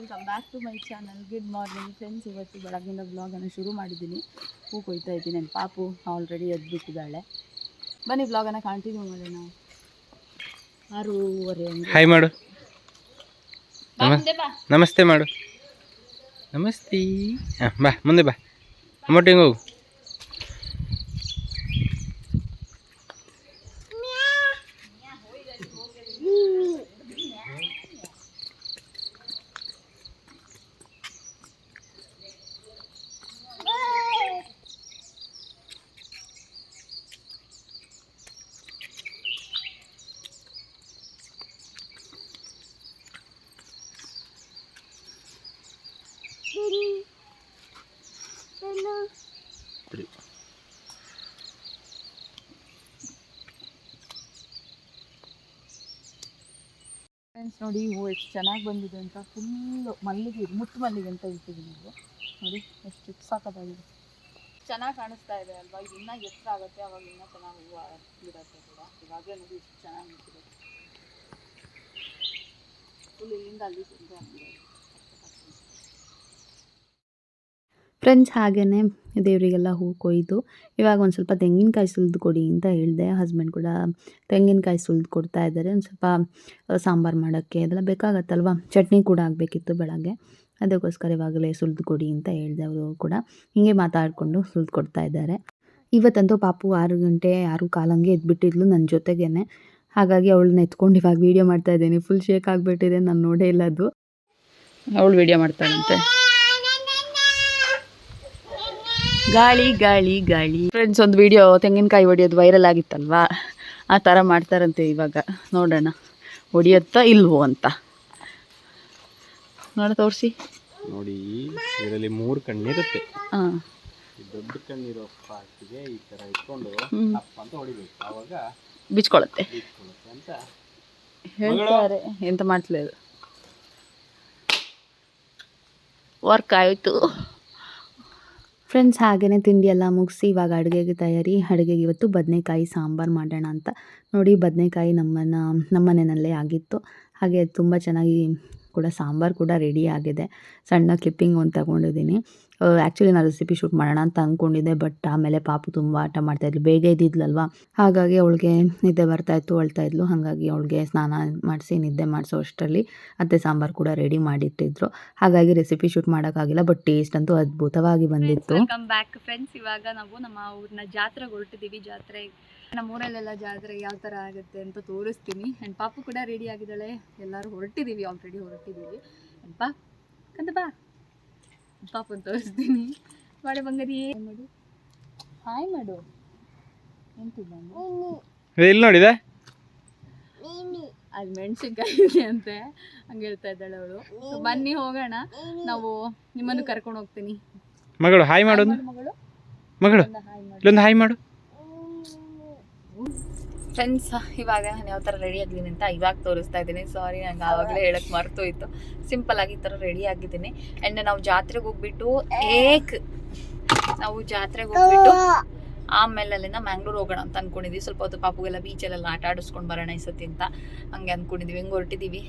Welcome back to my channel good morning friends ಇವತ್ತು ಬೆಳಗಿನ ಬ್ಲಾಗನ್ನು ಶುರು ಮಾಡಿದ್ದೀನಿ. ಹೂ ಕೊಯ್ತಾ ಇದ್ದೀನಿ. ನನ್ನ ಪಾಪು ಆಲ್ರೆಡಿ ಎದ್ಬಿಟ್ಟಿದ್ದಾಳೆ. ಬನ್ನಿ ಬ್ಲಾಗನ್ನು ಕಂಟಿನ್ಯೂ ಮಾಡೋಣ. ಆರೂವರೆ ಹೈ ಹಾಯ್ ಮಾಡು. ಬಾ ಮುಂದೆ ಬಾ. ನಮಸ್ತೆ ಮಾಡು. ನಮಸ್ತೆ. ಬಾ ಮುಂದೆ ಬಾ. ಅಮ್ಮೊಟ್ಟಿಗೆ ಹೋಗು ಫ್ರೆಂಡ್ಸ್ ನೋಡಿ, ಹೂವು ಎಷ್ಟು ಚೆನ್ನಾಗಿ ಬಂದಿದೆ ಅಂತ ಫುಲ್ಲು ಮಲ್ಲಿಗೆ ಮುಟ್ಟು ಮಲ್ಲಿಗೆ ಅಂತ ಇಟ್ಟಿದ್ದೀನಿ ನಾವು ನೋಡಿ, ಎಷ್ಟು ಸಾಕಾಗಿದೆ. ಚೆನ್ನಾಗಿ ಕಾಣಿಸ್ತಾ ಇದೆ ಅಲ್ವಾ? ಇದು ಇನ್ನೂ ಎತ್ತರ ಆಗುತ್ತೆ, ಅವಾಗ ಇನ್ನೂ ಚೆನ್ನಾಗಿ ಹೂವು ಬಿಡುತ್ತೆ ಕೂಡ. ಇವಾಗಲೇ ನೋಡಿ ಎಷ್ಟು ಚೆನ್ನಾಗಿ ನಿಂತಿದೆ ಫುಲ್ ಇಲ್ಲಿಂದ ಅಲ್ಲಿ ತುಂಬ ಫ್ರೆಂಡ್ಸ್ ಹಾಗೆಯೇ ದೇವರಿಗೆಲ್ಲ ಹೂ ಕೊಯ್ದು ಇವಾಗ ಒಂದು ಸ್ವಲ್ಪ ತೆಂಗಿನಕಾಯಿ ಸುಲಿದು ಕೊಡಿ ಅಂತ ಹೇಳಿದೆ. ಹಸ್ಬೆಂಡ್ ಕೂಡ ತೆಂಗಿನಕಾಯಿ ಸುಲಿದು ಕೊಡ್ತಾ ಇದ್ದಾರೆ. ಒಂದು ಸ್ವಲ್ಪ ಸಾಂಬಾರು ಮಾಡೋಕ್ಕೆ ಅದೆಲ್ಲ ಬೇಕಾಗತ್ತಲ್ವ? ಚಟ್ನಿ ಕೂಡ ಆಗಬೇಕಿತ್ತು ಬೆಳಗ್ಗೆ. ಅದಕ್ಕೋಸ್ಕರ ಇವಾಗಲೇ ಸುಲಿದು ಕೊಡಿ ಅಂತ ಹೇಳಿದೆ ಅವರು ಕೂಡ. ಹೀಗೆ ಮಾತಾಡಿಕೊಂಡು ಸುಲಿದು ಕೊಡ್ತಾ ಇದ್ದಾರೆ. ಇವತ್ತಂತೂ ಪಾಪು ಆರು ಗಂಟೆ, ಆರು ಕಾಲಂಗೆ ಎದ್ಬಿಟ್ಟಿದ್ಲು ನನ್ನ ಜೊತೆಗೇನೆ. ಹಾಗಾಗಿ ಅವಳನ್ನ ಎತ್ಕೊಂಡು ಇವಾಗ ವೀಡಿಯೋ ಮಾಡ್ತಾ ಇದ್ದೀನಿ. ಫುಲ್ ಶೇಕ್ ಆಗಿಬಿಟ್ಟಿದೆ, ನಾನು ನೋಡೇ ಇಲ್ಲ ಅದು. ಅವಳು ವೀಡಿಯೋ ಮಾಡ್ತಾಳಂತೆ. ಗಾಳಿ ಗಾಳಿ ಗಾಳಿ. ಫ್ರೆಂಡ್ಸ್ ಒಂದು ವಿಡಿಯೋ ತೆಂಗಿನಕಾಯಿ ಹೊಡಿಯೋದು ವೈರಲ್ ಆಗಿತ್ತಲ್ವಾ? ಆ ಥರ ಮಾಡ್ತಾರಂತೆ ಇವಾಗ. ನೋಡೋಣ. ಹೊಡಿಯತ್ತಾ ಇಲ್ವೋ ಅಂತ. ನೋಡ ತೋರಿಸಿ. ನೋಡಿ ಇದರಲ್ಲಿ ಮೂರು ಕಣ್ಣಿರುತ್ತೆ. ಹಾಂ ದೊಡ್ಡ ಕಣ್ಣಿರೋ ಪಾರ್ಟಿಗೆ ಈ ಥರ ಇಟ್ಕೊಂಡು ಅಂತ ಹೊಡಿಬೇಕು. ಆವಾಗ ಬಿಚ್ಕೊಳತ್ತೆ. ಬೀಳ್ಕೊಳ್ಳುತ್ತೆ ಅಂತ. ಹೇಳ್ತಾರೆ. ಎಂತ ಮಾಡ್ತಿಲ್ಲ ವರ್ಕ್ ಆಯಿತು. ಫ್ರೆಂಡ್ಸ್ ಹಾಗೆಯೇ ತಿಂಡಿ ಎಲ್ಲ ಮುಗಿಸಿ ಇವಾಗ ಅಡುಗೆಗೆ ತಯಾರಿ. ಅಡುಗೆಗೆ ಇವತ್ತು ಬದನೆಕಾಯಿ ಸಾಂಬಾರು ಮಾಡೋಣ ಅಂತ. ನೋಡಿ, ಬದನೆಕಾಯಿ ನಮ್ಮನ್ನು ನಮ್ಮ ಮನೆಯಲ್ಲೇ ಆಗಿತ್ತು. ಹಾಗೆ ತುಂಬ ಚೆನ್ನಾಗಿ ಕೂಡ, ಸಾಂಬಾರು ಕೂಡ ರೆಡಿ ಆಗಿದೆ. ಸಣ್ಣ ಕ್ಲಿಪ್ಪಿಂಗ್ ಒಂದು ತಗೊಂಡಿದ್ದೀನಿ. ಆ್ಯಕ್ಚುಲಿ ನಾನು ರೆಸಿಪಿ ಶೂಟ್ ಮಾಡೋಣ ಅಂತ ಅಂದ್ಕೊಂಡಿದ್ದೆ ಬಟ್ ಆಮೇಲೆ ಪಾಪು ತುಂಬ ಆಟ ಮಾಡ್ತಾಯಿದ್ಲು ಬೇಗ ಇದ್ದಿದ್ಲಲ್ವಾ ಹಾಗಾಗಿ ಅವಳಿಗೆ ನಿದ್ದೆ ಬರ್ತಾಯಿತ್ತು ಅಳ್ತಾ ಇದ್ಲು. ಹಾಗಾಗಿ ಅವಳಿಗೆ ಸ್ನಾನ ಮಾಡಿಸಿ, ನಿದ್ದೆ ಮಾಡಿಸೋ ಅಷ್ಟರಲ್ಲಿ ಅತ್ತೆ ಸಾಂಬಾರು ಕೂಡ ರೆಡಿ ಮಾಡಿಟ್ಟಿದ್ರು. ಹಾಗಾಗಿ ರೆಸಿಪಿ ಶೂಟ್ ಮಾಡೋಕ್ಕಾಗಿಲ್ಲ ಬಟ್ ಟೇಸ್ಟ್ ಅಂತೂ ಅದ್ಭುತವಾಗಿ ಬಂದಿತ್ತು. ವೆಲ್ಕಮ್ ಬ್ಯಾಕ್ ಫ್ರೆಂಡ್ಸ್ ಇವಾಗ ನಾವು ನಮ್ಮ ಊರಿನ ಜಾತ್ರೆಗೆ ಹೊರಟಿದ್ದೀವಿ ಜಾತ್ರೆ ನಮ್ಮ ಊರಲ್ಲೆಲ್ಲ ಜಾತ್ರೆ ಯಾವ ಥರ ಆಗುತ್ತೆ ಅಂತ ತೋರಿಸ್ತೀನಿ. ಆ್ಯಂಡ್ ಪಾಪು ಕೂಡ ರೆಡಿ ಆಗಿದ್ದಾಳೆ. ಎಲ್ಲರೂ ಹೊರಟಿದ್ದೀವಿ ಆಲ್ರೆಡಿ ಹೊರಟಿದ್ದೀವಿ. ಆ್ಯಂಡ್ ಪಾ ಕಂದ ಬಾ. ಪಾಪನ್ ತೋರಿಸ್ತೀನಿ. ಬಾಳೆ ಬಂಗಾರಿ. ಏನ್ ಮಾಡು. ಹಾಯ್ ಮಾಡು. ಇಲ್ಲಿ ನೋಡಿದೆ ಅದು ಮೆಣಸಿನ್ಕಾಯಿ ಇದೆ ಅಂತೆ. ಹಂಗೆ ಹೇಳ್ತಾ ಇದ್ದಾಳೆ ಅವಳು. ಬನ್ನಿ ಹೋಗೋಣ. ನಾವು ನಿಮ್ಮನ್ನು ಕರ್ಕೊಂಡು ಹೋಗ್ತೀನಿ. ಮಗಳು ಹಾಯ್ ಮಾಡು ಮಗಳು. ಮಗಳು ಹಾಯ್ ಮಾಡಿ. ಇಲ್ಲೊಂದು ಹಾಯ್ ಮಾಡು. ಫ್ರೆಂಡ್ಸ್ ಇವಾಗ ನಾನು ಯಾವ ಥರ ರೆಡಿ ಆಗಿದ್ದೀನಿ ಅಂತ ಇವಾಗ ತೋರಿಸ್ತಾ ಇದ್ದೀನಿ. ಸಾರಿ ನಂಗೆ ಆವಾಗಲೇ ಹೇಳಕ್ಕೆ ಮರ್ತೋಯ್ತು. ಸಿಂಪಲ್ ಆಗಿ ಈ ಥರ ರೆಡಿ ಆಗಿದ್ದೀನಿ. ಆ್ಯಂಡ್ ನಾವು ಜಾತ್ರೆಗೆ ಹೋಗ್ಬಿಟ್ಟು ಏಕ್ ನಾವು ಜಾತ್ರೆಗೆ ಹೋಗ್ಬಿಟ್ಟು ಆಮೇಲೆ ಅಲ್ಲಿಂದ ಮ್ಯಾಂಗ್ಳೂರ್ ಹೋಗೋಣ ಅಂತ ಅನ್ಕೊಂಡಿದ್ವಿ. ಸ್ವಲ್ಪ ಹೊತ್ತು ಪಾಪುಗೆಲ್ಲ ಬೀಚಲ್ಲೆಲ್ಲ ಆಟ ಆಡಿಸ್ಕೊಂಡು ಬರೋಣ ಈ ಸತಿ ಅಂತ ಹಂಗೆ ಅಂದ್ಕೊಂಡಿದ್ವಿ ಹೆಂಗೆ ಹೊರಟಿದ್ದೀವಿ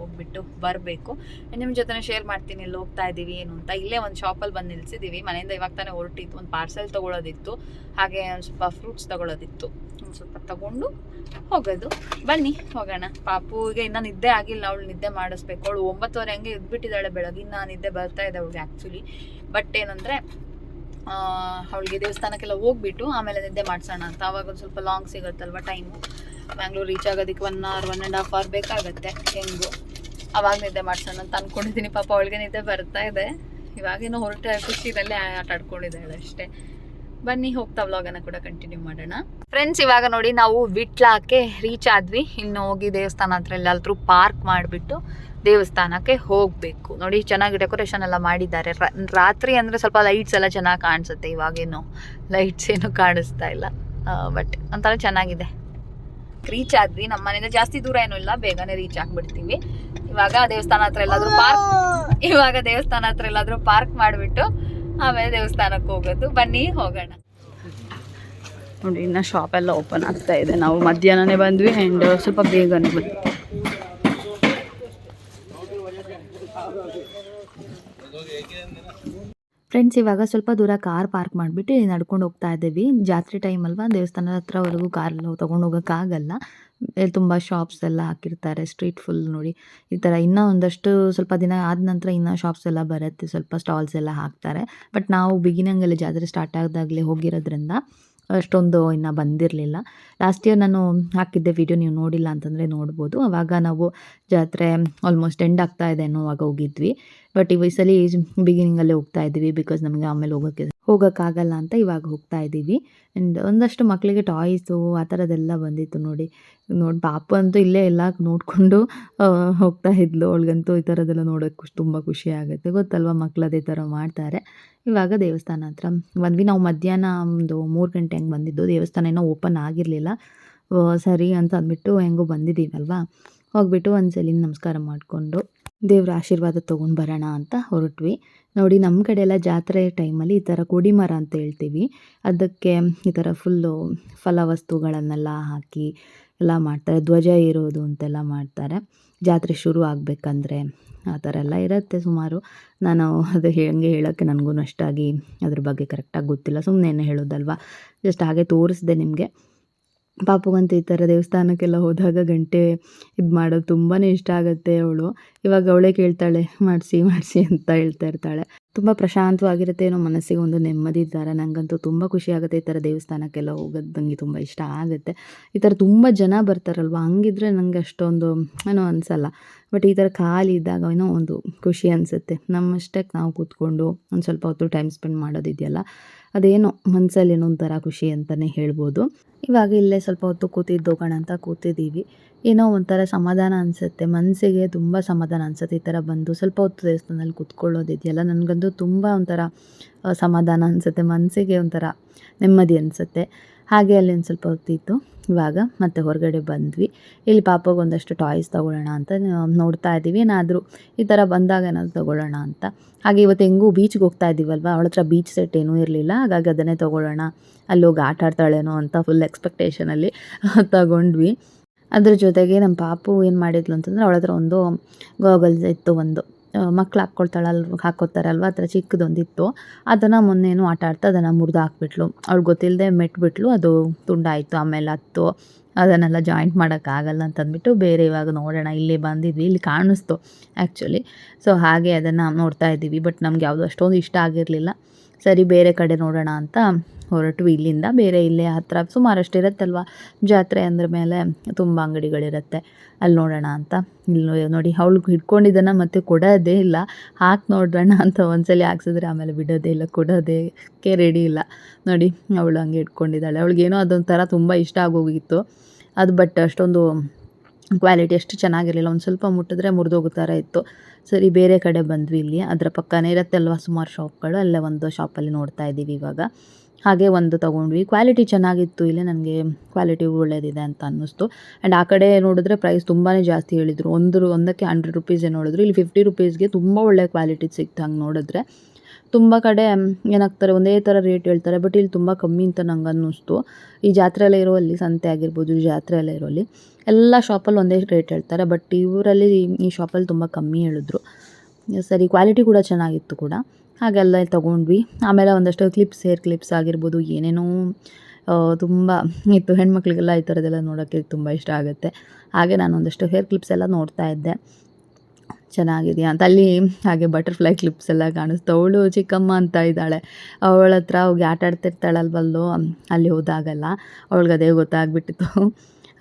ಹೋಗ್ಬಿಟ್ಟು ಬರಬೇಕು. ನಿಮ್ಮ ಜೊತೆ ಶೇರ್ ಮಾಡ್ತೀನಿ ಇಲ್ಲಿ ಹೋಗ್ತಾ ಇದ್ದೀವಿ ಏನು ಅಂತ. ಇಲ್ಲೇ ಒಂದು ಶಾಪಲ್ಲಿ ಬಂದು ನಿಲ್ಸಿದ್ದೀವಿ ಮನೆಯಿಂದ ಇವಾಗ ತಾನೇ ಹೊರಟಿತ್ತು ಒಂದು ಪಾರ್ಸೆಲ್ ತೊಗೊಳೋದಿತ್ತು. ಹಾಗೆ ಒಂದು ಸ್ವಲ್ಪ ಫ್ರೂಟ್ಸ್ ತೊಗೊಳೋದಿತ್ತು. ಒಂದು ಸ್ವಲ್ಪ ತಗೊಂಡು ಹೋಗೋದು. ಬನ್ನಿ, ಹೋಗೋಣ. ಪಾಪುಗೆ ಇನ್ನೂ ನಿದ್ದೆ ಆಗಿಲ್ಲ. ಅವಳು ನಿದ್ದೆ ಮಾಡಿಸ್ಬೇಕು. ಅವಳು ಒಂಬತ್ತುವರೆ ಹಂಗೆ ಬೆಳಗ್ಗೆ. ಬೆಳಗಿನ ನಿದ್ದೆ ಬರ್ತಾ ಇದೆ ಅವಳಿಗೆ ಆ್ಯಕ್ಚುಲಿ ಬಟ್ ಏನಂದರೆ ಅವಳಿಗೆ ದೇವಸ್ಥಾನಕ್ಕೆಲ್ಲ ಹೋಗ್ಬಿಟ್ಟು ಆಮೇಲೆ ನಿದ್ದೆ ಮಾಡಿಸೋಣ ಅಂತ. ಅವಾಗ ಒಂದು ಸ್ವಲ್ಪ ಲಾಂಗ್ ಸಿಗುತ್ತಲ್ವ ಟೈಮು ಬ್ಯಾಂಗ್ಳೂರು ರೀಚ್ ಆಗೋದಕ್ಕೆ one hour one and half hour ಬೇಕಾಗುತ್ತೆ. ಹೆಂಗು. ಅವಾಗ ನಿದ್ದೆ ಮಾಡ್ಸೋಣ ಅಂತ ಅನ್ಕೊಂಡಿದ್ದೀನಿ. ಪಾಪ ಅವಳಿಗೆ ನಿದ್ದೆ ಬರ್ತಾ ಇದೆ. ಇವಾಗೇನು ಹೊರಟ ಖುಷಿಯಲ್ಲೇ ಆಟ ಆಡ್ಕೊಂಡಿದ್ದಾಳೆ ಅಷ್ಟೇ. ಬನ್ನಿ, ಹೋಗ್ತಾ ವ್ಲಾಗನ್ನ ಕೂಡ ಕಂಟಿನ್ಯೂ ಮಾಡೋಣ. ಫ್ರೆಂಡ್ಸ್ ಇವಾಗ ನೋಡಿ ನಾವು ವಿಟ್ಲಾಕ್ಕೆ ರೀಚ್ ಆದ್ವಿ. ಇನ್ನು ಹೋಗಿ ದೇವಸ್ಥಾನ ಹತ್ರ ಎಲ್ಲಾದ್ರೂ ಪಾರ್ಕ್ ಮಾಡಿಬಿಟ್ಟು ದೇವಸ್ಥಾನಕ್ಕೆ ಹೋಗಬೇಕು. ನೋಡಿ, ಚೆನ್ನಾಗಿ ಡೆಕೋರೇಷನ್ ಎಲ್ಲ ಮಾಡಿದ್ದಾರೆ. ರಾತ್ರಿ ಅಂದರೆ ಸ್ವಲ್ಪ ಲೈಟ್ಸ್ ಎಲ್ಲ ಚೆನ್ನಾಗಿ ಕಾಣಿಸುತ್ತೆ. ಇವಾಗೇನು ಲೈಟ್ಸ್ ಏನು ಕಾಣಿಸ್ತಾ ಇಲ್ಲ. ಬಟ್ ಒಂಥರ ಚೆನ್ನಾಗಿದೆ. ರೀಚ್ ಆದ್ವಿ. ನಮ್ಮ ಮನೆಯಿಂದ ಜಾಸ್ತಿ ದೂರ ಏನೂ ಇಲ್ಲ. ಬೇಗನೆ ರೀಚ್ ಆಗ್ಬಿಡ್ತೀವಿ. ಇವಾಗ ದೇವಸ್ಥಾನ ಹತ್ರ ಎಲ್ಲಾದ್ರೂ ಪಾರ್ಕ್ ಇವಾಗ ದೇವಸ್ಥಾನ ಹತ್ರ ಎಲ್ಲಾದ್ರೂ ಪಾರ್ಕ್ ಮಾಡಿಬಿಟ್ಟು ಆಮೇಲೆ ದೇವಸ್ಥಾನಕ್ಕೆ ಹೋಗೋದು. ಬನ್ನಿ ಹೋಗೋಣ. ನೋಡಿ ಇನ್ನ ಶಾಪ್ ಎಲ್ಲ ಓಪನ್ ಆಗ್ತಾ ಇದೆ. ನಾವು ಮಧ್ಯಾಹ್ನನೇ ಬಂದ್ವಿ ಅಂಡ್ ಸ್ವಲ್ಪ ಬೇಗನೆ ಬಂದ್ವಿ. ಫ್ರೆಂಡ್ಸ್ ಇವಾಗ ಸ್ವಲ್ಪ ದೂರ ಕಾರ್ ಪಾರ್ಕ್ ಮಾಡಿಬಿಟ್ಟು ನಡ್ಕೊಂಡು ಹೋಗ್ತಾ ಇದ್ದೀವಿ. ಜಾತ್ರೆ ಟೈಮ್ ಅಲ್ವಾ ದೇವಸ್ಥಾನದ ಹತ್ರವರೆಗೂ ಕಾರ್ ತೊಗೊಂಡು ಹೋಗೋಕ್ಕಾಗಲ್ಲ. ತುಂಬ ಶಾಪ್ಸ್ ಎಲ್ಲ ಹಾಕಿರ್ತಾರೆ ಸ್ಟ್ರೀಟ್ ಫುಲ್ ನೋಡಿ. ಈ ಥರ ಇನ್ನೂ ಒಂದಷ್ಟು ಸ್ವಲ್ಪ ದಿನ ಆದ ನಂತರ ಇನ್ನೂ ಶಾಪ್ಸ್ ಎಲ್ಲ ಬರುತ್ತೆ, ಸ್ವಲ್ಪ ಸ್ಟಾಲ್ಸ್ ಎಲ್ಲ ಹಾಕ್ತಾರೆ. ಬಟ್ ನಾವು ಬಿಗಿನಿಂಗಲ್ಲಿ ಜಾತ್ರೆ ಸ್ಟಾರ್ಟ್ ಆದಾಗಲೇ ಹೋಗಿರೋದ್ರಿಂದ ಅಷ್ಟೊಂದು ಇನ್ನೂ ಬಂದಿರಲಿಲ್ಲ. ಲಾಸ್ಟ್ ಇಯರ್ ನಾನು ಹಾಕಿದ್ದೆ ವಿಡಿಯೋ ನೀವು ನೋಡಿಲ್ಲ ಅಂತಂದರೆ ನೋಡ್ಬೋದು. ಆವಾಗ ನಾವು ಜಾತ್ರೆ ಆಲ್ಮೋಸ್ಟ್ ಎಂಡ್ ಆಗ್ತಾ ಇದೆ ಅನ್ನೋವಾಗ ಹೋಗಿದ್ವಿ. ಬಟ್ ಈ ವಯಸ್ಸಲ್ಲಿ ಬಿಗಿನಿಂಗಲ್ಲೇ ಹೋಗ್ತಾ ಇದ್ದೀವಿ ಬಿಕಾಸ್ ನಮಗೆ ಆಮೇಲೆ ಹೋಗೋಕ್ಕೆ ಹೋಗೋಕ್ಕಾಗಲ್ಲ ಅಂತ ಇವಾಗ ಹೋಗ್ತಾ ಇದ್ದೀವಿ. ಆ್ಯಂಡ್ ಒಂದಷ್ಟು ಮಕ್ಕಳಿಗೆ ಟಾಯ್ಸು ಆ ಥರದ್ದೆಲ್ಲ ಬಂದಿತ್ತು ನೋಡಿ. ನೋಡಿ ಪಾಪ ಅಂತೂ ಇಲ್ಲೇ ಎಲ್ಲ ನೋಡಿಕೊಂಡು ಹೋಗ್ತಾ ಇದ್ಲು. ಅವಳಿಗಂತೂ ಈ ಥರದ್ದೆಲ್ಲ ನೋಡೋಕ್ಕೆ ತುಂಬ ಖುಷಿ ಆಗುತ್ತೆ. ಗೊತ್ತಲ್ವ ಮಕ್ಕಳು ಅದೇ ಥರ ಮಾಡ್ತಾರೆ. ಇವಾಗ ದೇವಸ್ಥಾನ ಹತ್ರ ಬಂದ್ವಿ. ನಾವು ಮಧ್ಯಾಹ್ನ ಒಂದು ಮೂರು ಗಂಟೆ ಹಂಗೆ ಬಂದಿದ್ದು. ದೇವಸ್ಥಾನ ಏನೋ ಓಪನ್ ಆಗಿರಲಿಲ್ಲ. ಸರಿ ಅಂತ ಅಂದ್ಬಿಟ್ಟು ಹೆಂಗೋ ಬಂದಿದ್ದೀವಲ್ವಾ? ಹೋಗ್ಬಿಟ್ಟು ಒಂದ್ಸಲಿ ನಮಸ್ಕಾರ ಮಾಡಿಕೊಂಡು ದೇವ್ರ ಆಶೀರ್ವಾದ ತೊಗೊಂಡು ಬರೋಣ ಅಂತ ಹೊರಟ್ವಿ. ನೋಡಿ ನಮ್ಮ ಕಡೆ ಎಲ್ಲ ಜಾತ್ರೆ ಟೈಮಲ್ಲಿ ಈ ಥರ ಕೊಡಿಮರ ಅಂತ ಹೇಳ್ತೀವಿ. ಅದಕ್ಕೆ ಈ ಥರ ಫುಲ್ಲು ಫಲವಸ್ತುಗಳನ್ನೆಲ್ಲ ಹಾಕಿ ಎಲ್ಲ ಮಾಡ್ತಾರೆ. ಧ್ವಜ ಇರೋದು ಅಂತೆಲ್ಲ ಮಾಡ್ತಾರೆ. ಜಾತ್ರೆ ಶುರು ಆಗಬೇಕಂದ್ರೆ ಆ ಥರ ಎಲ್ಲ ಇರುತ್ತೆ ಸುಮಾರು. ನಾನು ಅದು ಹೇಗೆ ಹೇಳೋಕ್ಕೆ ನನಗೂ ಅಷ್ಟಾಗಿ ಅದ್ರ ಬಗ್ಗೆ ಕರೆಕ್ಟಾಗಿ ಗೊತ್ತಿಲ್ಲ. ಸುಮ್ಮನೆ ಹೇಳೋದಲ್ವಾ? ಜಸ್ಟ್ ಹಾಗೆ ತೋರಿಸ್ದೆ ನಿಮಗೆ. ಪಾಪುಗಂತೂ ಈ ಥರ ದೇವಸ್ಥಾನಕ್ಕೆಲ್ಲ ಹೋದಾಗ ಗಂಟೆ ಇದು ಮಾಡೋದು ತುಂಬಾ ಇಷ್ಟ ಆಗುತ್ತೆ ಅವಳು. ಇವಾಗ ಅವಳೇ ಕೇಳ್ತಾಳೆ, ಮಾಡಿಸಿ ಮಾಡಿಸಿ ಅಂತ ಹೇಳ್ತಾ ಇರ್ತಾಳೆ. ತುಂಬ ಪ್ರಶಾಂತವಾಗಿರುತ್ತೆ ಏನೋ ಮನಸ್ಸಿಗೆ ಒಂದು ನೆಮ್ಮದಿ ಥರ ನನಗಂತೂ ತುಂಬ ಖುಷಿ ಆಗುತ್ತೆ ಈ ಥರ ದೇವಸ್ಥಾನಕ್ಕೆಲ್ಲ ಹೋಗೋದು ನನಗೆ ತುಂಬ ಇಷ್ಟ ಆಗುತ್ತೆ. ಈ ಥರ ತುಂಬ ಜನ ಬರ್ತಾರಲ್ವ? ಹಂಗಿದ್ರೆ ನನಗೆ ಅಷ್ಟೊಂದು ಏನೋ ಅನಿಸಲ್ಲ. ಬಟ್ ಈ ಥರ ಖಾಲಿ ಇದ್ದಾಗ ಏನೋ ಒಂದು ಖುಷಿ ಅನಿಸುತ್ತೆ. ನಮ್ಮಷ್ಟಕ್ಕೆ ನಾವು ಕೂತ್ಕೊಂಡು ಒಂದು ಸ್ವಲ್ಪ ಹೊತ್ತು ಟೈಮ್ ಸ್ಪೆಂಡ್ ಮಾಡೋದಿದೆಯಲ್ಲ, ಅದೇನೋ ಮನಸ್ಸಲ್ಲಿ ಏನೋ ಒಂಥರ ಖುಷಿ ಅಂತಲೇ ಹೇಳ್ಬೋದು. ಇವಾಗ ಇಲ್ಲೇ ಸ್ವಲ್ಪ ಹೊತ್ತು ಕೂತಿದ್ದು ಹೋಗೋಣ ಅಂತ ಕೂತಿದ್ದೀವಿ. ಏನೋ ಒಂಥರ ಸಮಾಧಾನ ಅನಿಸುತ್ತೆ ಮನಸ್ಸಿಗೆ ತುಂಬ ಸಮಾಧಾನ ಅನಿಸುತ್ತೆ ಈ ಥರ ಬಂದು. ಸ್ವಲ್ಪ ಹೊತ್ತು ದೇವಸ್ಥಾನದಲ್ಲಿ ಕುತ್ಕೊಳ್ಳೋದಿದೆಯಲ್ಲ ನನಗಂತೂ ತುಂಬ ಒಂಥರ ಸಮಾಧಾನ ಅನಿಸುತ್ತೆ ಮನಸ್ಸಿಗೆ ಒಂಥರ ನೆಮ್ಮದಿ ಅನಿಸುತ್ತೆ. ಹಾಗೆ ಅಲ್ಲಿ ಒಂದು ಸ್ವಲ್ಪ ಹೊತ್ತಿತ್ತು ಇವಾಗ ಮತ್ತೆ ಹೊರಗಡೆ ಬಂದ್ವಿ. ಇಲ್ಲಿ ಪಾಪಗೆ ಒಂದಷ್ಟು ಟಾಯ್ಸ್ ತೊಗೊಳ್ಳೋಣ ಅಂತ ನೋಡ್ತಾ ಇದ್ದೀವಿ. ಏನಾದರೂ ಈ ಥರ ಬಂದಾಗ ಏನಾದರೂ ತೊಗೊಳ್ಳೋಣ ಅಂತ. ಹಾಗೆ ಇವತ್ತು ಹೆಂಗೂ ಬೀಚ್ಗೆ ಹೋಗ್ತಾ ಇದ್ದೀವಲ್ವ ಅವಳ ಹತ್ರ ಬೀಚ್ ಸೆಟ್ ಏನೂ ಇರಲಿಲ್ಲ. ಹಾಗಾಗಿ ಅದನ್ನೇ ತೊಗೊಳ್ಳೋಣ. ಅಲ್ಲಿ ಹೋಗಿ ಆಟ ಆಡ್ತಾಳೇನೋ ಅಂತ ಫುಲ್ ಎಕ್ಸ್ಪೆಕ್ಟೇಷನಲ್ಲಿ ತಗೊಂಡ್ವಿ. ಅದ್ರ ಜೊತೆಗೆ ನಮ್ಮ ಪಾಪು ಏನು ಮಾಡಿದ್ಲು ಅಂತಂದರೆ ಅವಳ ಹತ್ರ ಒಂದು ಗಾಗಲ್ಸ್ ಇತ್ತು ಒಂದು. ಮಕ್ಳು ಹಾಕ್ಕೊಳ್ತಾಳಲ್ವ ಹಾಕ್ಕೋತಾರಲ್ವ ಆ ಥರ ಚಿಕ್ಕದೊಂದಿತ್ತು. ಅದನ್ನು ಮೊನ್ನೇನು ಆಟ ಆಡ್ತಾ ಅದನ್ನು ಮುರಿದು ಹಾಕ್ಬಿಟ್ಲು. ಅವ್ಳು ಗೊತ್ತಿಲ್ಲದೆ ಮೆಟ್ಬಿಟ್ಲು. ಅದು ತುಂಡಾಯಿತು. ಆಮೇಲೆ ಹತ್ತು. ಅದನ್ನೆಲ್ಲ ಜಾಯಿಂಟ್ ಮಾಡೋಕ್ಕಾಗಲ್ಲ ಅಂತಂದ್ಬಿಟ್ಟು ಬೇರೆ ಇವಾಗ ನೋಡೋಣ. ಇಲ್ಲಿ ಬಂದಿದ್ವಿ. ಇಲ್ಲಿ ಕಾಣಿಸ್ತು ಆ್ಯಕ್ಚುಲಿ ಸೊ ಹಾಗೆ ಅದನ್ನು ನೋಡ್ತಾ ಇದ್ದೀವಿ. ಬಟ್ ನಮ್ಗೆ ಯಾವುದು ಅಷ್ಟೊಂದು ಇಷ್ಟ ಆಗಿರಲಿಲ್ಲ. ಸರಿ ಬೇರೆ ಕಡೆ ನೋಡೋಣ ಅಂತ ಹೊರಟು ಇಲ್ಲಿಂದ ಬೇರೆ ಇಲ್ಲೇ ಹತ್ರ. ಸುಮಾರಷ್ಟು ಇರುತ್ತಲ್ವ? ಜಾತ್ರೆ ಅಂದ್ರ ಮೇಲೆ ತುಂಬ ಅಂಗಡಿಗಳಿರುತ್ತೆ. ಅಲ್ಲಿ ನೋಡೋಣ ಅಂತ. ಇಲ್ಲಿ ನೋಡಿ, ಅವಳು ಹಿಡ್ಕೊಂಡಿದ್ದಾನ ಮತ್ತೆ ಕೊಡೋದೇ ಇಲ್ಲ. ಹಾಕಿ ನೋಡೋಣ ಅಂತ ಒಂದ್ಸಲಿ ಹಾಕ್ಸಿದ್ರೆ ಆಮೇಲೆ ಬಿಡೋದೇ ಇಲ್ಲ, ಕೊಡೋದೇಕ್ಕೆ ರೆಡಿ ಇಲ್ಲ. ನೋಡಿ, ಅವಳು ಹಂಗೆ ಇಟ್ಕೊಂಡಿದ್ದಾಳೆ ಅವಳಿಗೇನೋ ಅದೊಂಥರ ತುಂಬ ಇಷ್ಟ ಆಗೋಗಿತ್ತು. ಅದು ಬಟ್ ಅಷ್ಟೊಂದು ಕ್ವಾಲಿಟಿ ಅಷ್ಟು ಚೆನ್ನಾಗಿರಲಿಲ್ಲ. ಒಂದು ಸ್ವಲ್ಪ ಮುಟ್ಟಿದ್ರೆ ಮುರಿದೋಗೋ ಥರ ಇತ್ತು. ಸರಿ, ಬೇರೆ ಕಡೆ ಬಂದ್ವಿ ಇಲ್ಲಿ. ಅದರ ಪಕ್ಕನೇ ಇರುತ್ತೆ ಅಲ್ವಾ, ಸುಮಾರು ಶಾಪ್ಗಳು ಅಲ್ಲೇ ಒಂದು ಶಾಪಲ್ಲಿ ನೋಡ್ತಾ ಇದ್ದೀವಿ ಇವಾಗ. ಹಾಗೆ ಒಂದು ತೊಗೊಂಡ್ವಿ. ಕ್ವಾಲಿಟಿ ಚೆನ್ನಾಗಿತ್ತು. ಇಲ್ಲಿ ನನಗೆ ಕ್ವಾಲಿಟಿ ಒಳ್ಳೆಯದಿದೆ ಅಂತ ಅನ್ನಿಸ್ತು. ಆ್ಯಂಡ್ ಆ ಕಡೆ ನೋಡಿದ್ರೆ ಪ್ರೈಸ್ ತುಂಬಾ ಜಾಸ್ತಿ ಹೇಳಿದರು. ಒಂದು ಒಂದಕ್ಕೆ ಹಂಡ್ರೆಡ್ ರುಪೀಸ್ ಏನು ನೋಡಿದ್ರು. ಇಲ್ಲಿ ಫಿಫ್ಟಿ ರುಪೀಸ್ಗೆ ತುಂಬ ಒಳ್ಳೆ ಕ್ವಾಲಿಟಿ ಸಿಕ್ತು ಹಂಗೆ ನೋಡಿದ್ರೆ. ತುಂಬ ಕಡೆ ಏನಾಗ್ತಾರೆ, ಒಂದೇ ಥರ ರೇಟ್ ಹೇಳ್ತಾರೆ ಬಟ್ ಇಲ್ಲಿ ತುಂಬ ಕಮ್ಮಿ ಅಂತ ನಂಗೆ ಅನ್ನಿಸ್ತು. ಈ ಜಾತ್ರೆಯಲ್ಲೇ ಇರೋ ಅಲ್ಲಿ ಸಂತೆ ಆಗಿರ್ಬೋದು ಜಾತ್ರೆ ಎಲ್ಲ ಇರೋ ಅಲ್ಲಿ ಎಲ್ಲ ಶಾಪಲ್ಲಿ ಒಂದೇ ರೇಟ್ ಹೇಳ್ತಾರೆ ಬಟ್ ಇವರಲ್ಲಿ ಈ ಶಾಪಲ್ಲಿ ತುಂಬ ಕಮ್ಮಿ ಹೇಳಿದ್ರು. ಸರಿ ಕ್ವಾಲಿಟಿ ಕೂಡ ಚೆನ್ನಾಗಿತ್ತು ಕೂಡ. ಹಾಗೆಲ್ಲ ತೊಗೊಂಡ್ವಿ. ಆಮೇಲೆ ಒಂದಷ್ಟು ಕ್ಲಿಪ್ಸ್ ಹೇರ್ ಕ್ಲಿಪ್ಸ್ ಆಗಿರ್ಬೋದು, ಏನೇನೋ ತುಂಬ ಇತ್ತು. ಹೆಣ್ಮಕ್ಳಿಗೆಲ್ಲ ಈ ಥರದ್ದೆಲ್ಲ ನೋಡೋಕ್ಕೆ ತುಂಬ ಇಷ್ಟ ಆಗುತ್ತೆ. ಹಾಗೆ ನಾನು ಒಂದಷ್ಟು ಹೇರ್ ಕ್ಲಿಪ್ಸ್ ಎಲ್ಲ ನೋಡ್ತಾ ಇದ್ದೆ. ಚೆನ್ನಾಗಿದೆಯಾ ಅಂತ. ಅಲ್ಲಿ ಹಾಗೆ ಬಟರ್ಫ್ಲೈ ಕ್ಲಿಪ್ಸ್ ಎಲ್ಲ ಕಾಣಿಸ್ತು. ಅವಳು ಚಿಕ್ಕಮ್ಮ ಅಂತ ಇದ್ದಾಳೆ. ಅವಳ ಹತ್ರ ಹೋಗಿ ಆಟ ಆಡ್ತಿರ್ತಾಳಲ್ವಲ್ಲೋ, ಅಲ್ಲಿ ಹೋದಾಗಲ್ಲ ಅವಳಿಗೆ ಅದೇ ಗೊತ್ತಾಗ್ಬಿಟ್ಟಿತ್ತು.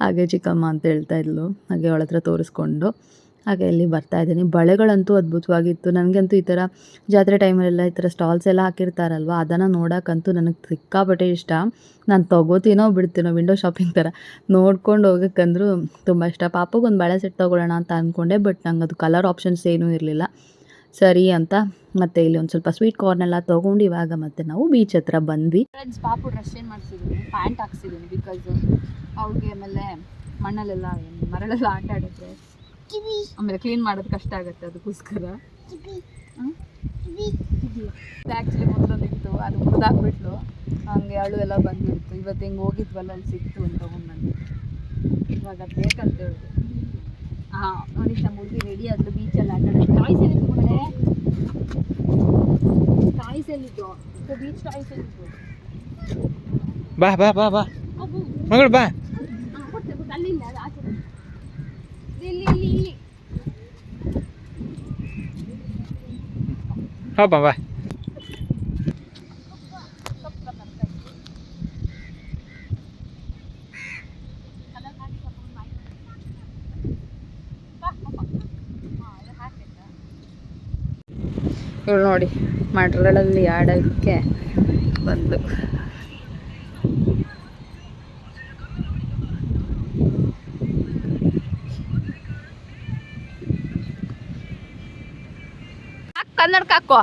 ಹಾಗೆ ಚಿಕ್ಕಮ್ಮ ಅಂತ ಹೇಳ್ತಾ ಇದ್ಲು. ಹಾಗೆ ಅವಳ ಹತ್ರ ತೋರಿಸ್ಕೊಂಡು. ಹಾಗೆ ಇಲ್ಲಿ ಬರ್ತಾ ಇದ್ದೀನಿ. ಬಳೆಗಳಂತೂ ಅದ್ಭುತವಾಗಿತ್ತು. ನನಗಂತೂ ಈ ಥರ ಜಾತ್ರೆ ಟೈಮಲ್ಲೆಲ್ಲ ಈ ಥರ ಸ್ಟಾಲ್ಸ್ ಎಲ್ಲ ಹಾಕಿರ್ತಾರಲ್ವ, ಅದನ್ನು ನೋಡೋಕ್ಕಂತೂ ನನಗೆ ಸಿಕ್ಕಾಪಟ್ಟೆ ಇಷ್ಟ. ನಾನು ತೊಗೋತೀನೋ ಬಿಡ್ತೀನೋ ವಿಂಡೋ ಶಾಪಿಂಗ್ ಥರ ನೋಡ್ಕೊಂಡು ಹೋಗೋಕ್ಕಂದ್ರೂ ತುಂಬ ಇಷ್ಟ. ಪಾಪಗೆ ಒಂದು ಬಳೆ ಸೆಟ್ ತೊಗೊಳ್ಳೋಣ ಅಂತ ಅಂದ್ಕೊಂಡೆ ಬಟ್ ನಂಗೆ ಅದು ಕಲರ್ ಆಪ್ಷನ್ಸ್ ಏನೂ ಇರಲಿಲ್ಲ. ಸರಿ ಅಂತ ಮತ್ತೆ ಇಲ್ಲಿ ಒಂದು ಸ್ವಲ್ಪ ಸ್ವೀಟ್ ಕಾರ್ನೆಲ್ಲ ತೊಗೊಂಡು ಇವಾಗ ಮತ್ತೆ ನಾವು ಬೀಚ್ ಹತ್ರ ಬಂದ್ವಿ. ಫ್ರೆಂಡ್ಸ್ ಪಾಪು ಡ್ರೆಸ್ ಏನು ಮಾಡಿಸಿದ್ದೀನಿ ಪ್ಯಾಂಟ್ ಹಾಕ್ಸಿದ್ದೀನಿ ಬಿಕಾಸ್ ಅವ್ರಿಗೆ ಆಮೇಲೆ ಮಣ್ಣಲ್ಲೆಲ್ಲ ಮರಳೆಲ್ಲ ಆಟ ಆಡಿದ್ರೆ ಆಮೇಲೆ ಕ್ಲೀನ್ ಮಾಡೋದು ಕಷ್ಟ ಆಗುತ್ತೆ ಅದಕ್ಕೋಸ್ಕರ. ಆ್ಯಕ್ಚುಲಿ ಮೊದಲೊಂದಿತ್ತು ಅದು ಮುರಿದಾಕ್ಬಿಟ್ಲು ಹಂಗೆ ಅಳು ಎಲ್ಲ ಬಂದ್ಬಿಡ್ತು. ಇವತ್ತು ಹಿಂಗೆ ಹೋಗಿದ್ವಲ್ಲ ಅಲ್ಲಿ ಸಿಕ್ತು ಅಂತ ತೊಗೊಂಡ್ಬಂದು ಇವಾಗ ಅದು ಬೇಕಂತ ಹೇಳಿದೆ. ಹಾಂ ನೋಡಿ ನಮ್ಮ ಹುಡುಗಿ ರೆಡಿ ಆದ್ಲು ಬೀಚಲ್ಲಿ ಆಟ ಆಡೋದು ಟಾಯ್ಸ್ ಎಲ್ಲಿತ್ತು ಮನೆ ಟಾಯ್ಸ್ ಎಲ್ಲಿತ್ತು ಬೀಚ್ ಟಾಯ್ಸ್ ಎಲ್ಲಿತ್ತು ಬಾ ಬಾ ಬಾ ಬಾ. ಮಗಳು ಬಾ ಹಾಂ ಕೊಟ್ಟೆ ಕೊಟ್ಟೆ ಅಲ್ಲಿಲ್ಲ ಅದು ಆಚೆ ಬಾ. ಇಲ್ಲಿ ಇಲ್ಲಿ ಇಲ್ಲಿ ಹೋಪ ಬಾ ಇವಳು ನೋಡಿ ಮಡ್ರಳಲ್ಲಿ ಆಡೋಕ್ಕೆ ಬಂದು ಕನ್ನಡಕ ಹಾಕೋ.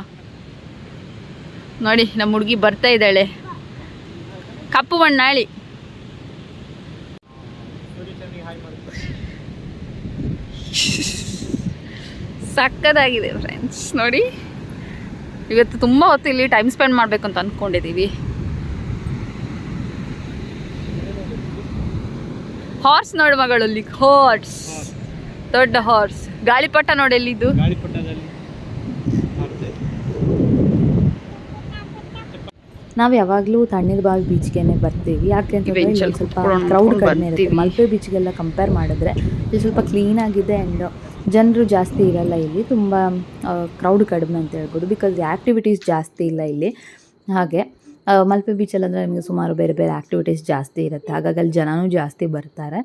ನೋಡಿ, ನಮ್ಮ ಹುಡುಗಿ ಬರ್ತಾ ಇದ್ದಾಳೆ. ಕಪ್ಪು ಮಣ್ಣಾಳಿ ಸಕ್ಕದಾಗಿದೆ ಫ್ರೆಂಡ್ಸ್ ನೋಡಿ, ಇವತ್ತು ತುಂಬ ಹೊತ್ತು ಇಲ್ಲಿ ಟೈಮ್ ಸ್ಪೆಂಡ್ ಮಾಡಬೇಕು ಅಂತ ಅಂದ್ಕೊಂಡಿದ್ದೀವಿ ಹಾರ್ಸ್ ನೋಡು ಮಗಳಲ್ಲಿ ಹಾರ್ಸ್ ದೊಡ್ಡ ಹಾರ್ಸ್ ಗಾಳಿಪಟ ನೋಡಿ ಎಲ್ಲಿದ್ದು? ನಾವು ಯಾವಾಗಲೂ ತಣ್ಣೀರ್ ಬಾವಿ ಬೀಚ್ಗೆನೆ ಬರ್ತೀವಿ. ಯಾಕೆ ಅಂತ ಇಲ್ಲಿ ಸ್ವಲ್ಪ ಕ್ರೌಡ್ ಕಡಿಮೆ ಇರುತ್ತೆ. ಮಲ್ಪೆ ಬೀಚ್ಗೆಲ್ಲ ಕಂಪೇರ್ ಮಾಡಿದ್ರೆ ಇಲ್ಲಿ ಸ್ವಲ್ಪ ಕ್ಲೀನ್ ಆಗಿದೆ ಆ್ಯಂಡ್ ಜನರು ಜಾಸ್ತಿ ಇರಲ್ಲ ಇಲ್ಲಿ. ತುಂಬ ಕ್ರೌಡ್ ಕಡಿಮೆ ಅಂತ ಹೇಳ್ಬೋದು. ಬಿಕಾಸ್ ಆ್ಯಕ್ಟಿವಿಟೀಸ್ ಜಾಸ್ತಿ ಇಲ್ಲ ಇಲ್ಲಿ. ಹಾಗೆ ಮಲ್ಪೆ ಬೀಚಲ್ಲಿ ಅಂದರೆ ನಿಮಗೆ ಸುಮಾರು ಬೇರೆ ಬೇರೆ ಆ್ಯಕ್ಟಿವಿಟೀಸ್ ಜಾಸ್ತಿ ಇರುತ್ತೆ. ಹಾಗಾಗಿ ಅಲ್ಲಿ ಜನನೂ ಜಾಸ್ತಿ ಬರ್ತಾರೆ.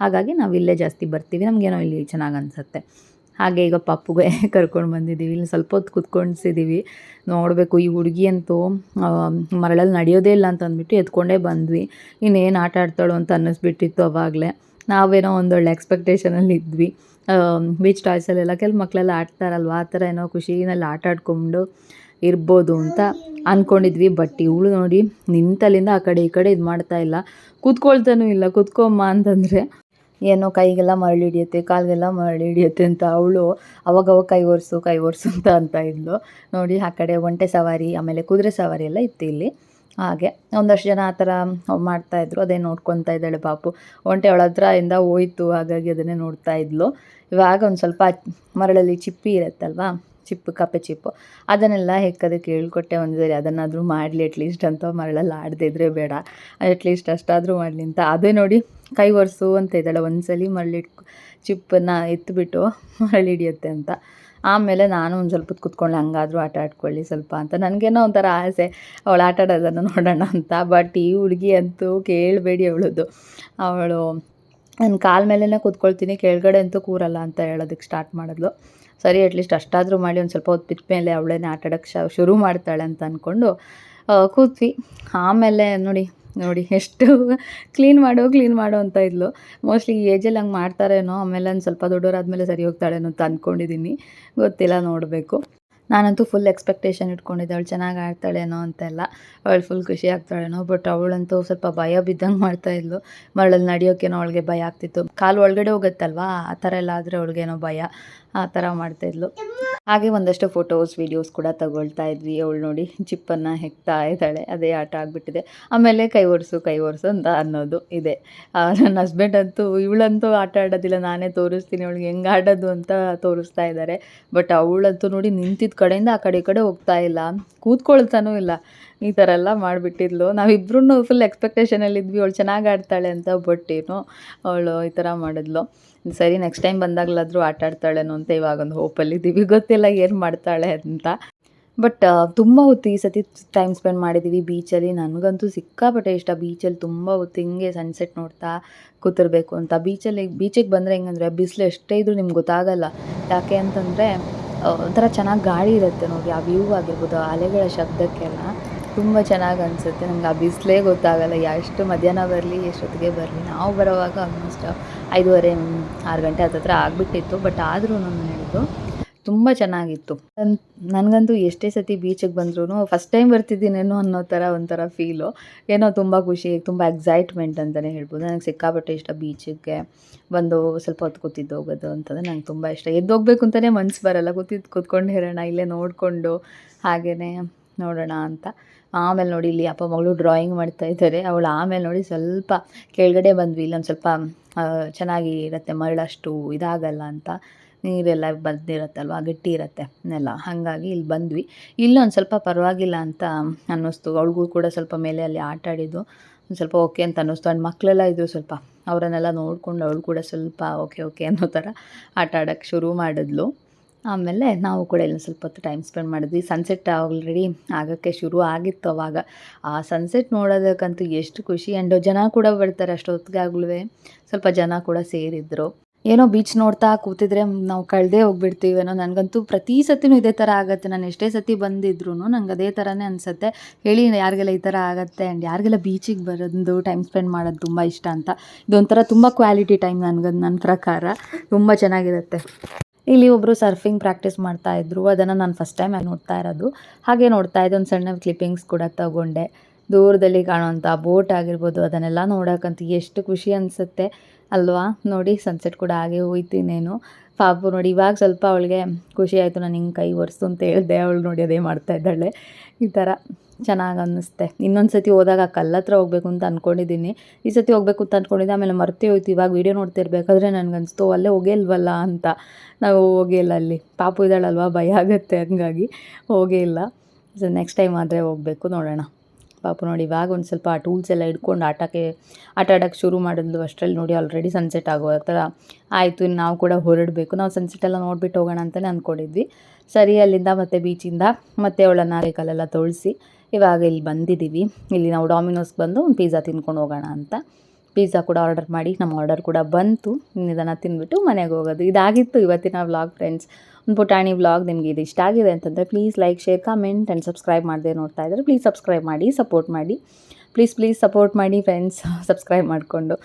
ಹಾಗಾಗಿ ನಾವು ಇಲ್ಲೇ ಜಾಸ್ತಿ ಬರ್ತೀವಿ. ನಮಗೇನೋ ಇಲ್ಲಿ ಚೆನ್ನಾಗಿ ಅನಿಸುತ್ತೆ. ಹಾಗೆ ಈಗ ಪಪ್ಪುಗೆ ಕರ್ಕೊಂಡು ಬಂದಿದ್ದೀವಿ. ಇಲ್ಲಿ ಸ್ವಲ್ಪ ಹೊತ್ತು ಕುತ್ಕೊಂಡ್ಸಿದ್ದೀವಿ ನೋಡಬೇಕು, ಈ ಹುಡುಗಿ ಅಂತೂ ಮರಳಲ್ಲಿ ನಡೆಯೋದೇ ಇಲ್ಲ ಅಂತ ಅಂದ್ಬಿಟ್ಟು ಎತ್ಕೊಂಡೇ ಬಂದ್ವಿ. ಇನ್ನೇನು ಆಟ ಆಡ್ತಾಳು ಅಂತ ಅನ್ನಿಸ್ಬಿಟ್ಟಿತ್ತು ಅವಾಗಲೇ. ನಾವೇನೋ ಒಂದೊಳ್ಳೆ ಎಕ್ಸ್ಪೆಕ್ಟೇಷನಲ್ಲಿ ಇದ್ವಿ. ಬೀಚ್ ಟಾಯ್ಸಲ್ಲೆಲ್ಲ ಕೆಲವು ಮಕ್ಕಳೆಲ್ಲ ಆಡ್ತಾರಲ್ವ? ಆ ಥರ ಏನೋ ಖುಷಿನಲ್ಲಿ ಆಟ ಆಡ್ಕೊಂಡು ಇರ್ಬೋದು ಅಂತ ಅಂದ್ಕೊಂಡಿದ್ವಿ ಬಟ್ ಇವಳು ನೋಡಿ ನಿಂತಲ್ಲಿಂದ ಆ ಕಡೆ ಈ ಕಡೆ ಇದು ಮಾಡ್ತಾ ಇಲ್ಲ. ಕೂತ್ಕೊಳ್ತಾನೂ ಇಲ್ಲ. ಕೂತ್ಕೊಮ್ಮ ಅಂತಂದರೆ ಏನೋ ಕೈಗೆಲ್ಲ ಮರಳಿ ಹಿಡಿಯುತ್ತೆ ಕಾಲಿಗೆಲ್ಲ ಮರಳಿ ಹಿಡಿಯುತ್ತೆ ಅಂತ ಅವಳು ಅವಾಗವಾಗ ಕೈ ಒರೆಸು ಕೈ ಒರೆಸು ಅಂತ ಅಂತ ಇದ್ಲು. ನೋಡಿ ಆ ಕಡೆ ಒಂಟೆ ಸವಾರಿ, ಆಮೇಲೆ ಕುದುರೆ ಸವಾರಿ ಎಲ್ಲ ಇತ್ತು ಇಲ್ಲಿ. ಹಾಗೆ ಒಂದಷ್ಟು ಜನ ಆ ಥರ ಮಾಡ್ತಾಯಿದ್ರು ಅದೇ ನೋಡ್ಕೊತಾ ಇದ್ದಾಳೆ ಪಾಪು. ಒಂಟೆ ಅವಳ ಇಂದ ಹೋಯ್ತು, ಹಾಗಾಗಿ ಅದನ್ನೇ ನೋಡ್ತಾ ಇದ್ಲು. ಇವಾಗ ಒಂದು ಸ್ವಲ್ಪ ಮರಳಲ್ಲಿ ಚಿಪ್ಪಿ ಇರುತ್ತಲ್ವಾ? ಚಿಪ್ಪು, ಕಪ್ಪೆ ಚಿಪ್ಪು, ಅದನ್ನೆಲ್ಲ ಹೆಕ್ಕದಕ್ಕೆ ಹೇಳ್ಕೊಟ್ಟೆ ಒಂದು ಸರಿ. ಅದನ್ನಾದರೂ ಮಾಡಲಿ ಅಟ್ಲೀಸ್ಟ್ ಅಂತ ಮರಳಲ್ಲಿ ಆಡದಿದ್ರೆ ಬೇಡ. ಅಟ್ಲೀಸ್ಟ್ ಅಷ್ಟಾದರೂ ಮಾಡಲಿ ಅಂತ. ಅದೇ ನೋಡಿ, ಕೈ ಒರೆಸು ಅಂತ ಇದ್ದಾಳೆ. ಒಂದ್ಸಲಿ ಮರಳಿಟ್ಟು ಚಿಪ್ಪನ್ನ ಎತ್ತಿಬಿಟ್ಟು ಮರಳಿ ಹಿಡಿಯುತ್ತೆ ಅಂತ. ಆಮೇಲೆ ನಾನು ಒಂದು ಸ್ವಲ್ಪ ಕುತ್ಕೊಂಡು ಹಂಗಾದರೂ ಆಟ ಆಡ್ಕೊಳ್ಳಿ ಸ್ವಲ್ಪ ಅಂತ. ನನಗೇನೋ ಒಂಥರ ಆಸೆ, ಅವಳು ಆಟ ಆಡೋದನ್ನು ನೋಡೋಣ ಅಂತ. ಬಟ್ ಈ ಹುಡುಗಿ ಅಂತೂ ಕೇಳಬೇಡಿ ಅವಳದು. ಅವಳು ನನ್ನ ಕಾಲ ಮೇಲೇ ಕೂತ್ಕೊಳ್ತೀನಿ, ಕೆಳಗಡೆ ಅಂತೂ ಕೂರಲ್ಲ ಅಂತ ಹೇಳೋದಕ್ಕೆ ಸ್ಟಾರ್ಟ್ ಮಾಡಿದ್ಲು. ಸರಿ ಅಟ್ಲೀಸ್ಟ್ ಅಷ್ಟಾದರೂ ಮಾಡಿ ಒಂದು ಸ್ವಲ್ಪ ಹೊತ್ತು ಬಿತ್ತ ಮೇಲೆ ಅವಳೇನೆ ಆಟ ಆಡೋಕ್ಕೆ ಶುರು ಮಾಡ್ತಾಳೆ ಅಂತ ಅಂದ್ಕೊಂಡು ಕೂತ್ವಿ. ಆಮೇಲೆ ನೋಡಿ ನೋಡಿ, ಎಷ್ಟು ಕ್ಲೀನ್ ಮಾಡು ಕ್ಲೀನ್ ಮಾಡು ಅಂತ ಇದ್ಲು. ಮೋಸ್ಟ್ಲಿ ಈ ಏಜಲ್ಲಿ ಹಂಗೆ ಮಾಡ್ತಾರೇನೋ, ಆಮೇಲೆ ಒಂದು ಸ್ವಲ್ಪ ದೊಡ್ಡವರಾದ್ಮೇಲೆ ಸರಿ ಹೋಗ್ತಾಳೇನೋ ಅಂತ ಅಂದ್ಕೊಂಡಿದ್ದೀನಿ ಗೊತ್ತಿಲ್ಲ, ನೋಡಬೇಕು. ನಾನಂತೂ ಫುಲ್ ಎಕ್ಸ್ಪೆಕ್ಟೇಷನ್ ಇಟ್ಕೊಂಡಿದ್ದೆ, ಅವಳು ಚೆನ್ನಾಗಿ ಆಡ್ತಾಳೇನೋ ಅಂತೆಲ್ಲ ಅವಳು ಫುಲ್ ಖುಷಿ ಆಗ್ತಾಳೇನೋ ಬಟ್ ಅವಳಂತೂ ಸ್ವಲ್ಪ ಭಯ ಬಿದ್ದಂಗೆ ಮಾಡ್ತಾ ಇದ್ಲು. ಮರಳಲ್ಲಿ ನಡೆಯೋಕ್ಕೇನೋ ಅವಳಿಗೆ ಭಯ ಆಗ್ತಿತ್ತು. ಕಾಲು ಒಳಗಡೆ ಹೋಗುತ್ತಲ್ವಾ? ಆ ಥರ ಎಲ್ಲ ಆದರೆ ಅವಳಿಗೇನೋ ಭಯ. ಆ ಥರ ಮಾಡ್ತಾಯಿದ್ಲು ಹಾಗೆ ಒಂದಷ್ಟು ಫೋಟೋಸ್ ವೀಡಿಯೋಸ್ ಕೂಡ ತಗೊಳ್ತಾ ಇದ್ವಿ. ಅವಳು ನೋಡಿ ಚಿಪ್ಪನ್ನು ಹೆಕ್ತಾ ಇದ್ದಾಳೆ. ಅದೇ ಆಟ ಆಗಿಬಿಟ್ಟಿದೆ. ಆಮೇಲೆ ಕೈ ಒರೆಸು ಕೈ ಒರೆಸು ಅಂತ ಅನ್ನೋದು ಇದೆ. ನನ್ನ ಹಸ್ಬೆಂಡ್ ಅಂತೂ ಇವಳಂತೂ ಆಟ ಆಡೋದಿಲ್ಲ. ನಾನೇ ತೋರಿಸ್ತೀನಿ. ಅವಳಿಗೆ ಹೆಂಗೆ ಆಡೋದು ಅಂತ ತೋರಿಸ್ತಾ ಇದ್ದಾರೆ ಬಟ್ ಅವಳಂತೂ ನೋಡಿ ನಿಂತಿದ್ದ ಕಡೆಯಿಂದ ಆ ಕಡೆ ಕಡೆ ಹೋಗ್ತಾ ಇಲ್ಲ. ಕೂತ್ಕೊಳ್ತಾನೂ ಇಲ್ಲ. ಈ ಥರ ಎಲ್ಲ ಮಾಡಿಬಿಟ್ಟಿದ್ಲು. ನಾವಿಬ್ರು ಫುಲ್ ಎಕ್ಸ್ಪೆಕ್ಟೇಷನಲ್ಲಿದ್ವಿ ಅವಳು ಚೆನ್ನಾಗಿ ಆಡ್ತಾಳೆ ಅಂತ. ಬಟ್ ಏನು ಅವಳು ಈ ಥರ ಮಾಡಿದ್ಲು. ಸರಿ ನೆಕ್ಸ್ಟ್ ಟೈಮ್ ಬಂದಾಗಲಾದರೂ ಆಟ ಆಡ್ತಾಳೇನೋ ಅಂತ ಇವಾಗ ಒಂದು ಹೋಪಲ್ಲಿದ್ದೀವಿ ಗೊತ್ತಿಲ್ಲ ಏನು ಮಾಡ್ತಾಳೆ ಅಂತ. ಬಟ್ ತುಂಬ ಹೊತ್ತು ಈ ಸತಿ ಟೈಮ್ ಸ್ಪೆಂಡ್ ಮಾಡಿದ್ದೀವಿ ಬೀಚಲ್ಲಿ ನನಗಂತೂ ಸಿಕ್ಕಾಪಟ್ಟೆ ಇಷ್ಟ. ಬೀಚಲ್ಲಿ ತುಂಬ ಹೊತ್ತು ಹಿಂಗೆ ಸನ್ಸೆಟ್ ನೋಡ್ತಾ ಕೂತಿರ್ಬೇಕು ಅಂತ. ಬೀಚಲ್ಲಿ ಬೀಚಿಗೆ ಬಂದರೆ ಹೆಂಗಂದ್ರೆ ಬಿಸಿಲು ಎಷ್ಟೇ ಇದ್ರೂ ನಿಮ್ಗೆ ಗೊತ್ತಾಗಲ್ಲ. ಯಾಕೆ ಅಂತಂದರೆ ಒಂಥರ ಚೆನ್ನಾಗಿ ಗಾಳಿ ಇರುತ್ತೆ ನೋಡಿ ಆ ವ್ಯೂ ಆಗಿರ್ಬೋದು ಅಲೆಗಳ ಶಬ್ದಕ್ಕೆಲ್ಲ. ತುಂಬ ಚೆನ್ನಾಗಿ ಅನಿಸುತ್ತೆ. ನಮ್ಗೆ ಆ ಬಿಸಿಲೇ ಗೊತ್ತಾಗಲ್ಲ. ಎಷ್ಟು ಮಧ್ಯಾಹ್ನ ಬರಲಿ, ಎಷ್ಟೊತ್ತಿಗೆ ಬರಲಿ. ನಾವು ಬರೋವಾಗ ಆಲ್ಮೋಸ್ಟ್ ಐದೂವರೆ ಆರು ಗಂಟೆ ಹತ್ತತ್ರ ಆಗಿಬಿಟ್ಟಿತ್ತು. ಬಟ್ ಆದರೂ ನಾನು ಹೇಳಿದ್ದು ತುಂಬ ಚೆನ್ನಾಗಿತ್ತು. ನನ್, ನನಗಂತೂ ಎಷ್ಟೇ ಸತಿ ಬೀಚಿಗೆ ಬಂದ್ರೂ ಫಸ್ಟ್ ಟೈಮ್ ಬರ್ತಿದ್ದೀನೇನು ಅನ್ನೋ ಥರ ಒಂಥರ ಫೀಲು ಏನೋ ತುಂಬ ಖುಷಿ, ತುಂಬ ಎಕ್ಸೈಟ್ಮೆಂಟ್ ಅಂತಲೇ ಹೇಳ್ಬೋದು. ನನಗೆ ಸಿಕ್ಕಾಪಟ್ಟೆ ಇಷ್ಟ ಬೀಚಿಗೆ ಬಂದು ಸ್ವಲ್ಪ ಹೊತ್ತು ಕೂತಿದ್ದು, ಹೋಗೋದು ಅಂತಂದರೆ ನಂಗೆ ತುಂಬ ಇಷ್ಟ. ಎದ್ದು ಹೋಗ್ಬೇಕು ಅಂತಲೇ ಮನ್ಸು ಬರಲ್ಲ. ಕೂತಿದ್ದು ಕೂತ್ಕೊಂಡು ಇರೋಣ, ಇಲ್ಲೇ ನೋಡಿಕೊಂಡು ಹಾಗೆಯೇ ನೋಡೋಣ ಅಂತ. ಆಮೇಲೆ ನೋಡಿ ಇಲ್ಲಿ ಅಪ್ಪ ಮಗಳು ಡ್ರಾಯಿಂಗ್ ಮಾಡ್ತಾ ಇದ್ದಾರೆ ಅವಳು ಆಮೇಲೆ ನೋಡಿ ಸ್ವಲ್ಪ ಕೆಳಗಡೆ ಬಂದ್ವಿ. ಇಲ್ಲೊಂದು ಸ್ವಲ್ಪ ಚೆನ್ನಾಗಿ ಇರುತ್ತೆ, ಮರಳಷ್ಟು ಇದಾಗಲ್ಲ ಅಂತ. ನೀರೆಲ್ಲ ಬಂದಿರತ್ತಲ್ವ, ಗಟ್ಟಿ ಇರುತ್ತೆ ಎಲ್ಲ ಹಾಗಾಗಿ ಇಲ್ಲಿ ಬಂದ್ವಿ. ಇಲ್ಲೊಂದು ಸ್ವಲ್ಪ ಪರವಾಗಿಲ್ಲ ಅಂತ ಅನ್ನಿಸ್ತು. ಅವಳಿಗೂ ಕೂಡ ಸ್ವಲ್ಪ ಮೇಲೆ ಅಲ್ಲಿ ಆಟ ಆಡಿದ್ದು. ಒಂದು ಸ್ವಲ್ಪ ಓಕೆ ಅಂತ ಅನ್ನಿಸ್ತು. ಆ್ಯಂಡ್ ಮಕ್ಕಳೆಲ್ಲ ಇದ್ದರು ಸ್ವಲ್ಪ. ಅವರನ್ನೆಲ್ಲ ನೋಡಿಕೊಂಡು ಅವಳು ಕೂಡ ಸ್ವಲ್ಪ ಓಕೆ ಓಕೆ ಅನ್ನೋ ಥರ ಆಟ ಆಡೋಕ್ಕೆ ಶುರು ಮಾಡಿದ್ಲು. ಆಮೇಲೆ ನಾವು ಕೂಡ ಇಲ್ಲಿ ಸ್ವಲ್ಪ ಹೊತ್ತು ಟೈಮ್ ಸ್ಪೆಂಡ್ ಮಾಡಿದ್ವಿ. ಸನ್ಸೆಟ್ ಆಲ್ರೆಡಿ ಆಗೋಕ್ಕೆ ಶುರು ಆಗಿತ್ತು ಅವಾಗ. ಆ ಸನ್ಸೆಟ್ ನೋಡೋದಕ್ಕಂತೂ ಎಷ್ಟು ಖುಷಿ. ಆ್ಯಂಡ್ ಜನ ಕೂಡ ಬರ್ತಾರೆ ಅಷ್ಟೊತ್ತಿಗಾಗ್ಲೂ ಸ್ವಲ್ಪ ಜನ ಕೂಡ ಸೇರಿದ್ರು. ಏನೋ ಬೀಚ್ ನೋಡ್ತಾ ಕೂತಿದ್ರೆ ನಾವು ಕಳೆದೇ ಹೋಗ್ಬಿಡ್ತೀವೇನೋ ನನಗಂತೂ ಪ್ರತಿ ಸತಿನೂ ಇದೇ ಥರ ಆಗುತ್ತೆ. ನಾನು ಎಷ್ಟೇ ಸತಿ ಬಂದಿದ್ರು ನಂಗೆ ಅದೇ ಥರನೇ ಅನಿಸುತ್ತೆ. ಹೇಳಿ, ಯಾರಿಗೆಲ್ಲ ಈ ಥರ ಆಗುತ್ತೆ? ಆ್ಯಂಡ್ ಯಾರಿಗೆಲ್ಲ ಬೀಚಿಗೆ ಬರೋದು ಟೈಮ್ ಸ್ಪೆಂಡ್ ಮಾಡೋದು ತುಂಬ ಇಷ್ಟ ಅಂತ. ಇದೊಂಥರ ತುಂಬ ಕ್ವಾಲಿಟಿ ಟೈಮ್ ನನಗದು ನನ್ನ ಪ್ರಕಾರ. ತುಂಬ ಚೆನ್ನಾಗಿರುತ್ತೆ. ಇಲ್ಲಿ ಒಬ್ಬರು ಸರ್ಫಿಂಗ್ ಪ್ರಾಕ್ಟೀಸ್ ಮಾಡ್ತಾ ಇದ್ರು. ಅದನ್ನು ನಾನು ಫಸ್ಟ್ ಟೈಮ್ ನೋಡ್ತಾ ಇರೋದು. ಹಾಗೆ ನೋಡ್ತಾ ಇದ್ದೆ. ಒಂದು ಸಣ್ಣ ಕ್ಲಿಪ್ಪಿಂಗ್ಸ್ ಕೂಡ ತಗೊಂಡೆ. ದೂರದಲ್ಲಿ ಕಾಣುವಂಥ ಬೋಟ್ ಆಗಿರ್ಬೋದು, ಅದನ್ನೆಲ್ಲ ನೋಡೋಕ್ಕಂತೂ ಎಷ್ಟು ಖುಷಿ ಅನಿಸುತ್ತೆ ಅಲ್ವಾ? ನೋಡಿ ಸನ್ಸೆಟ್ ಕೂಡ ಹಾಗೆ ಹೋಯ್ತೀನೇನು ಪಾಪು ನೋಡಿ, ಇವಾಗ ಸ್ವಲ್ಪ ಅವಳಿಗೆ ಖುಷಿ ಆಯಿತು. ನಾನು ಹಿಂಗೆ ಕೈ ಒರೆಸು ಅಂತ ಹೇಳಿದೆ. ಅವಳು ನೋಡಿ, ಅದೇ ಮಾಡ್ತಾ ಇದ್ದಾಳೆ. ಈ ಥರ ಚೆನ್ನಾಗಿ ಅನ್ನಿಸ್ತೆ ಇನ್ನೊಂದು ಸತಿ ಹೋದಾಗ ಕಲ್ಲತ್ರ ಹೋಗ್ಬೇಕು ಅಂತ ಅಂದ್ಕೊಂಡಿದ್ದೀನಿ ಈ ಸತಿ ಹೋಗ್ಬೇಕು ಅಂತ ಅಂದ್ಕೊಂಡಿದ್ದೆ ಆಮೇಲೆ ಮರ್ತೇ ಹೋಯ್ತು. ಇವಾಗ ವೀಡಿಯೋ ನನಗೆ ನನಗನ್ನಿಸ್ತು ಅಲ್ಲೇ ಹೋಗೇ ಇಲ್ವಲ್ಲ ಅಂತ. ನಾವು ಹೋಗೇ ಇಲ್ಲ ಅಲ್ಲಿ. ಪಾಪು ಇದ್ದಾಳಲ್ವ? ಭಯ ಆಗುತ್ತೆ ಹಂಗಾಗಿ ಹೋಗೇ ಇಲ್ಲ ಸೊ ನೆಕ್ಸ್ಟ್ ಟೈಮ್ ಆದರೆ ಹೋಗಬೇಕು, ನೋಡೋಣ. ಪಾಪು ನೋಡಿ, ಇವಾಗ ಒಂದು ಸ್ವಲ್ಪ ಆ ಟೂಲ್ಸ್ ಎಲ್ಲ ಇಟ್ಕೊಂಡು ಆಟಕ್ಕೆ, ಆಟ ಆಡೋಕ್ಕೆ ಶುರು ಮಾಡಿದ್ಲು ಅಷ್ಟರಲ್ಲಿ ನೋಡಿ ಆಲ್ರೆಡಿ ಸನ್ಸೆಟ್ ಆಗೋ ಥರ ಆಯಿತು ನಾವು ಕೂಡ ಹೊರಡಬೇಕು. ನಾವು ಸನ್ಸೆಟ್ ಎಲ್ಲ ನೋಡ್ಬಿಟ್ಟು ಹೋಗೋಣ ಅಂತಲೇ ಅಂದ್ಕೊಂಡಿದ್ವಿ ಸರಿ, ಅಲ್ಲಿಂದ ಮತ್ತೆ ಬೀಚಿಂದ ಮತ್ತೆ ಅವಳನ್ನು ಕೈಕಾಲೆಲ್ಲ ತೊಳಿಸಿ ಇವಾಗ ಇಲ್ಲಿ ಬಂದಿದ್ದೀವಿ. ಇಲ್ಲಿ ನಾವು ಡಾಮಿನೋಸ್ಗೆ ಬಂದು ಒಂದು ಪಿಜ್ಜಾ ತಿನ್ಕೊಂಡು ಹೋಗೋಣ ಅಂತ. ಪಿಜ್ಜಾ ಕೂಡ ಆರ್ಡರ್ ಮಾಡಿ ನಮ್ಮ ಆರ್ಡರ್ ಕೂಡ ಬಂತು. ಇದನ್ನು ತಿಂದ್ಬಿಟ್ಟು ಮನೆಗೆ ಹೋಗೋದು. ಇದಾಗಿತ್ತು ಇವತ್ತಿನ ವ್ಲಾಗ್ ಫ್ರೆಂಡ್ಸ್. ಒಂದು ಪುಟಾಣಿ ವ್ಲಾಗ್ ನಿಮಗೆ ಇದು ಇಷ್ಟ ಆಗಿದೆ ಅಂತಂದರೆ please like share comment and subscribe ಮಾಡದೆ ನೋಡ್ತಾ ಇದ್ದರೆ ಪ್ಲೀಸ್ ಸಬ್ಸ್ಕ್ರೈಬ್ ಮಾಡಿ ಸಪೋರ್ಟ್ ಮಾಡಿ. ಪ್ಲೀಸ್ ಪ್ಲೀಸ್ ಸಪೋರ್ಟ್ ಮಾಡಿ ಫ್ರೆಂಡ್ಸ್ ಸಬ್ಸ್ಕ್ರೈಬ್ ಮಾಡಿಕೊಂಡು.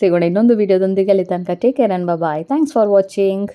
ಸಿಗೋಣ ಇನ್ನೊಂದು ವೀಡಿಯೋದೊಂದಿಗೆ ಅಲ್ಲಿ ತನಕ take care and bye thanks for watching